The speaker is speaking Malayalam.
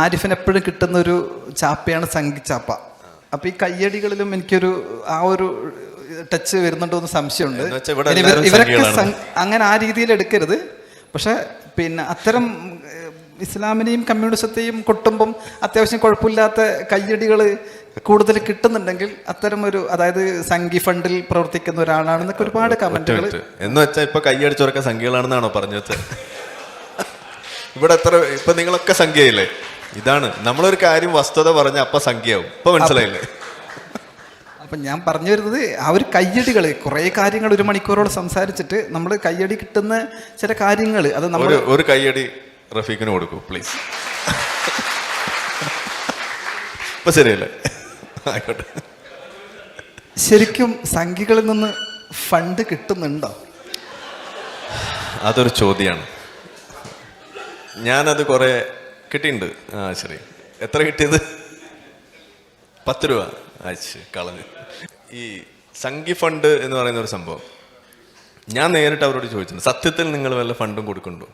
ആരിഫിന് എപ്പോഴും കിട്ടുന്ന ഒരു ചാപ്പയാണ് സംഗീചാപ്പ അപ്പൊ ഈ കയ്യടികളിലും എനിക്കൊരു ആ ഒരു ടച്ച് വരുന്നുണ്ടോ എന്ന് സംശയമുണ്ട്. ഇവരൊക്കെ അങ്ങനെ ആ രീതിയിൽ എടുക്കരുത്. പക്ഷെ പിന്നെ അത്തരം ഇസ്ലാമിനെയും കമ്മ്യൂണിസത്തെയും കൊട്ടുമ്പം അത്യാവശ്യം കുഴപ്പമില്ലാത്ത കയ്യടികൾ കൂടുതൽ കിട്ടുന്നുണ്ടെങ്കിൽ അത്തരം ഒരു അതായത് സംഘി ഫണ്ടിൽ പ്രവർത്തിക്കുന്ന ഒരാളാണെന്നൊക്കെ ഒരുപാട് കമന്റുകൾ. എന്ന് വെച്ചാൽ ഇപ്പൊ കയ്യടിച്ചവരൊക്കെ സംഖ്യകളാണെന്നാണോ പറഞ്ഞു വെച്ചത്? ഇവിടെ എത്ര ഇപ്പൊ നിങ്ങളൊക്കെ സംഖ്യയില്ലേ ഇതാണ്. നമ്മളൊരു കാര്യം വസ്തുത പറഞ്ഞ അപ്പൊ സംഖ്യയാവും. ഇപ്പൊ മനസ്സിലായില്ലേ? അപ്പം ഞാൻ പറഞ്ഞു വരുന്നത് ആ ഒരു കയ്യടികൾ കുറേ കാര്യങ്ങൾ ഒരു മണിക്കൂറോളം സംസാരിച്ചിട്ട് നമ്മൾ കയ്യടി കിട്ടുന്ന ചില കാര്യങ്ങൾ അത് നമ്മൾ ഒരു കയ്യടി റഫീഖിന് കൊടുക്കൂ പ്ലീസ് ഇപ്പൊ ശരിയല്ലേ? ആയിക്കോട്ടെ. ശരിക്കും സംഖ്യകളിൽ നിന്ന് ഫണ്ട് കിട്ടുന്നുണ്ടോ? അതൊരു ചോദ്യമാണ് ഞാനത് കുറെ കിട്ടിയിട്ടുണ്ട്. ആ ശരി. എത്ര കിട്ടിയത്? പത്ത് രൂപ. അയച്ച് കളഞ്ഞ്. ഈ സംഘി ഫണ്ട് എന്ന് പറയുന്ന ഒരു സംഭവം ഞാൻ നേരിട്ട് അവരോട് ചോദിച്ചിട്ടുണ്ട്. സത്യത്തിൽ നിങ്ങൾ വല്ല ഫണ്ടും കൊടുക്കുന്നുണ്ടോ?